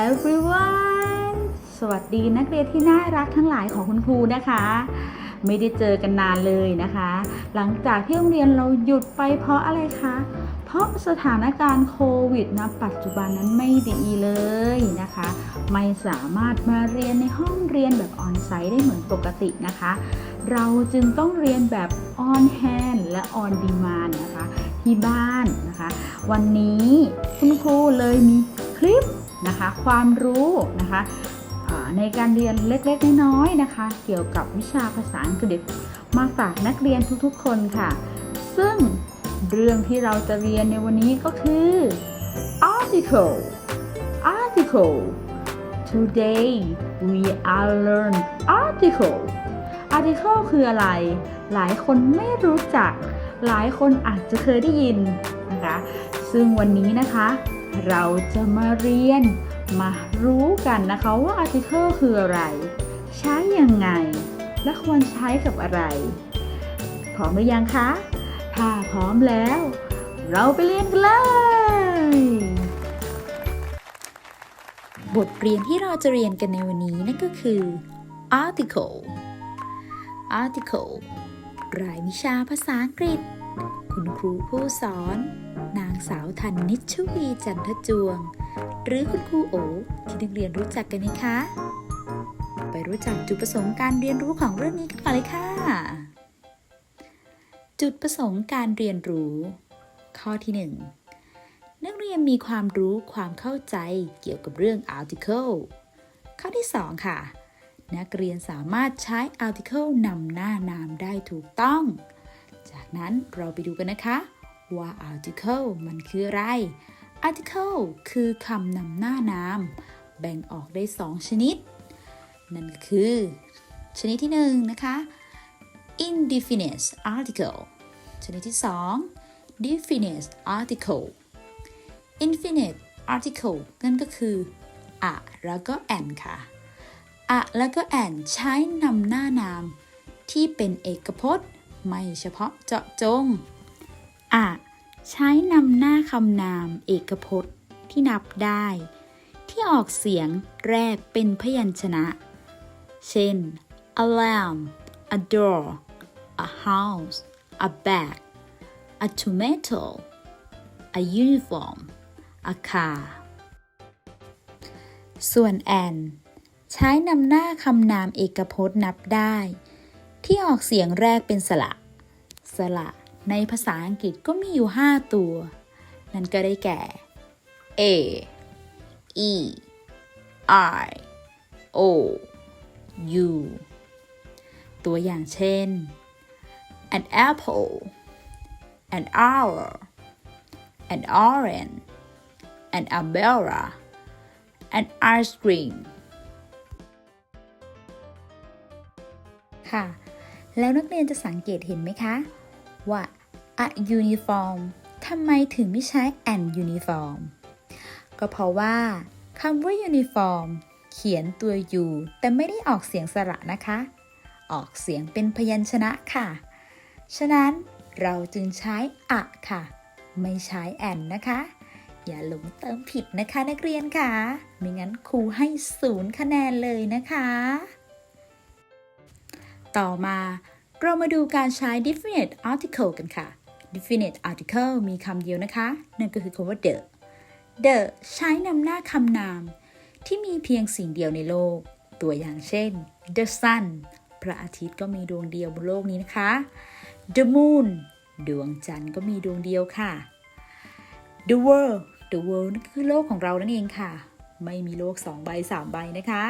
everyone สวัสดีนักเรียนที่น่ารักทั้งหลายของคุณครูนะคะ ไม่ได้เจอกันนานเลยนะคะ หลังจากที่โรงเรียนเราหยุดไปเพราะอะไรคะ เพราะสถานการณ์โควิดนะปัจจุบันนั้นไม่ดีเลยนะคะ ไม่สามารถมาเรียนในห้องเรียนแบบออนไซต์ได้เหมือนปกตินะคะ เราจึงต้องเรียนแบบออนแฮนและออนดีมานนะคะ ที่บ้านนะคะ วันนี้คุณครูเลยมีคลิป นะคะ ความรู้นะคะในการเรียนเล็กๆน้อยๆนะคะ เกี่ยวกับวิชาภาษาอังกฤษมาฝากนักเรียนทุกๆคนค่ะ ซึ่งเรื่องที่เราจะเรียนในวันนี้ก็คือ article article today we are learn article article คืออะไร หลายคนไม่รู้จัก หลายคนอาจจะเคยได้ยินนะคะ ซึ่งวันนี้นะคะ เราจะมาเรียน มารู้กันนะคะว่า article คืออะไร ใช้ยังไง และควรใช้กับอะไร พร้อมหรือยังคะ ถ้าพร้อมแล้ว เราไปเรียนกันเลยบทเรียนที่เราจะเรียนกันในวันนี้นั่นก็คือ article article รายวิชาภาษาอังกฤษ คุณครูผู้สอน นางสาวทันนิชวีจันทจวง หรือคุณครูโอที่นักเรียนรู้จักกันไหมคะ ไปรู้จักจุดประสงค์การเรียนรู้ของเรื่องนี้กันก่อนเลยค่ะ จุดประสงค์การเรียนรู้ ข้อที่หนึ่งนักเรียนมีความรู้ความเข้าใจเกี่ยวกับเรื่อง article ข้อที่ 2 ค่ะ นักเรียนสามารถใช้ article นำหน้านามได้ถูกต้อง จากนั้นเราไปดูกันนะคะ ว่า article มันคืออะไร article คือคำนำหน้านาม แบ่งออกได้ 2 ชนิด นั่นก็คือ ชนิดที่ 1 นะคะ indefinite article ชนิดที่ 2 definite article infinite article นั่นก็คือ a แล้วก็ an ค่ะ a แล้วก็ an ใช้นำหน้านามที่เป็นเอกพจน์ ไม่เฉพาะเจาะจง a ใช้นำหน้าคำนามเอกพจน์ที่นับได้ ที่ออกเสียงแรกเป็นพยัญชนะ เช่น a lamb a door a house a bag a tomato a uniform a car ส่วน an ใช้นำหน้าคำนามเอกพจน์นับได้ ที่ออกเสียงแรกเป็นสระ สระ ในภาษาอังกฤษก็มีอยู่ 5 ตัว นั่นก็ได้แก่ a e i o u ตัวอย่างเช่น an apple an hour an orange an umbrella an ice cream ค่ะ แล้วนักเรียนจะสังเกตเห็นไหมคะ ว่า a uniform ทำไมถึงไม่ใช้ an uniform ก็เพราะว่าคำว่า uniform เขียนตัว u แต่ไม่ได้ออกเสียงสระนะคะ ออกเสียงเป็นพยัญชนะค่ะ ฉะนั้นเราจึงใช้ a ค่ะ ไม่ใช้ an นะคะ อย่าหลงเติมผิดนะคะนักเรียนค่ะ ไม่งั้นครูให้ศูนย์คะแนนเลยนะคะ ต่อมา เรามาดูการใช้ definite article กันค่ะ definite article มีคำเดียวนะคะ นั่นก็คือคำว่า the the ใช้นำหน้าคำนาม ที่มีเพียงสิ่งเดียวในโลก ตัวอย่างเช่น the sun พระอาทิตย์ก็มีดวงเดียวบนโลกนี้นะคะ the moon ดวงจันทร์ก็มีดวงเดียวค่ะ the world the world นั่นคือโลกของเรานั่นเองค่ะ ไม่มีโลก 2 ใบ 3 ใบนะคะ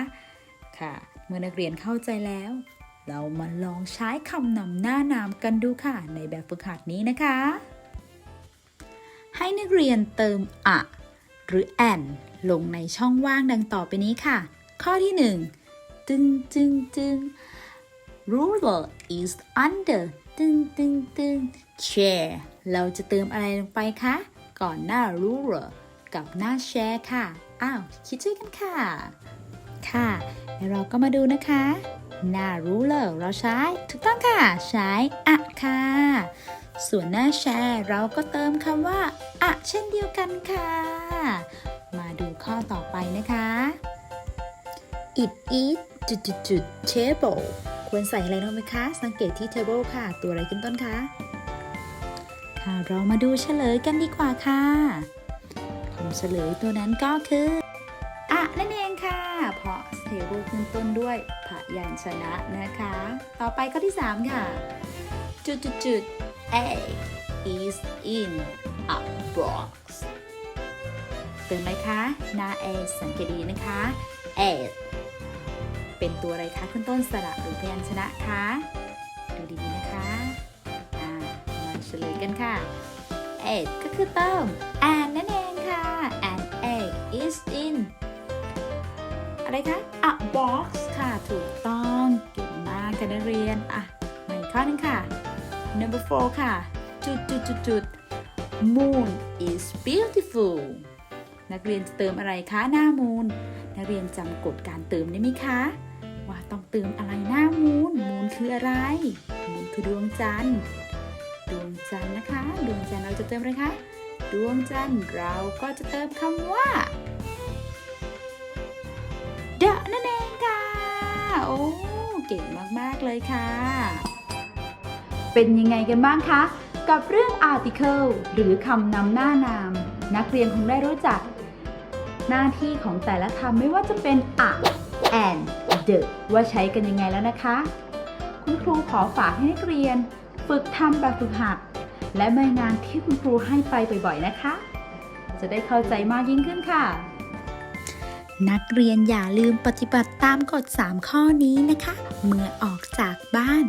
ค่ะ เมื่อนักเรียนเข้าใจแล้ว เรามาลองใช้คำนำหน้านามกันดูค่ะ ในแบบฝึกหัดนี้นะคะ ให้นักเรียนเติมอะ หรือ an ลงในช่องว่างดังต่อไปนี้ค่ะ ข้อที่ 1 ตึงตึงตึง ruler is under ตึงตึงตึง chair เราจะเติมอะไรลงไปคะ ก่อนหน้า ruler กับหน้า chair ค่ะ อ้าว คิดช่วยกันค่ะ ค่ะแล้วเราก็มาดูนะคะ น้า ruler เราใช้ ถูกต้องค่ะ ใช้อะค่ะ ส่วนหน้า share เราก็เติมคำว่าอะเช่นเดียวกันค่ะ มาดูข้อต่อไปนะคะ it is จุดจุดจุด table ควรใส่อะไรรู้ไหมคะ สังเกตที่ table ค่ะ ตัวอะไรขึ้นต้นคะค่ะเรามาดูเฉลยกันดีกว่าค่ะคำเฉลยตัวนั้นก็คือ เองค่ะ เพราะ table ขึ้นต้นด้วยพยัญชนะนะคะ ต่อไปข้อที่ 3 ค่ะ จุดจุดจุด A is in a box เติมไหมคะหน้า A สังเกตดีนะคะ A เป็นตัวอะไรคะขึ้นต้นสระหรือพยัญชนะคะดูดีๆนะคะอ่ามาเฉลยกันค่ะ egg ก็คือเติม and นั่นเองค่ะ and egg is in อะไรคะ a box ค่ะ ถูกต้องเก่งมากค่ะนักเรียน อะมาอีกข้อหนึงค่ะ number four ค่ะ จุดจุดจุดจุด moon is beautiful นักเรียนจะเติมอะไรคะหน้ามูน นักเรียนจำกฎการเติมได้ไหมคะ ว่าต้องเติมอะไรหน้ามูน มูนคืออะไร มูนคือดวงจันทร์ ดวงจันทร์นะคะ ดวงจันทร์เราจะเติมอะไรคะ ดวงจันทร์เราก็จะเติมคำว่า the นั่นเองค่ะ โอ้เก่งมาก ๆ เลยค่ะ เป็นยังไงกันบ้างคะ กับเรื่อง article หรือคำนำหน้านาม นักเรียนคงได้รู้จัก หน้าที่ของแต่ละคำไม่ว่าจะเป็น a and the ว่าใช้กันยังไงแล้วนะคะ คุณครูขอฝากให้นักเรียน ฝึกทำแบบฝึกหัด และใบงานที่คุณครูให้ไปบ่อยๆนะคะ จะได้เข้าใจมากยิ่งขึ้นค่ะ นักเรียนอย่าลืมปฏิบัติตามกฎ 3 ข้อนี้นะคะ เมื่อออกจากบ้าน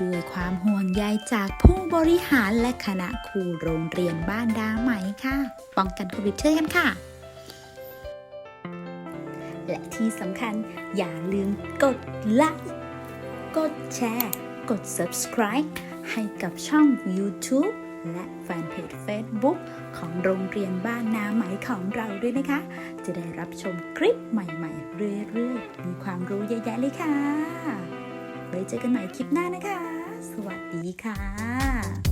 ด้วยความห่วงใยจากผู้บริหารและคณะครูโรงเรียนบ้านดาไหมค่ะ ป้องกันโควิดเช่นกันค่ะ และที่สำคัญอย่าลืมกดไลค์กดแชร์ กด subscribe ให้กับช่อง YouTube และแฟนเพจ Facebook ของโรงเรียนบ้านนาไหมของเราด้วยนะคะ จะได้รับชมคลิปใหม่ๆ เรื่อยๆ มีความรู้เยอะแยะเลยค่ะ ไว้เจอกันใหม่คลิปหน้านะคะ สวัสดีค่ะ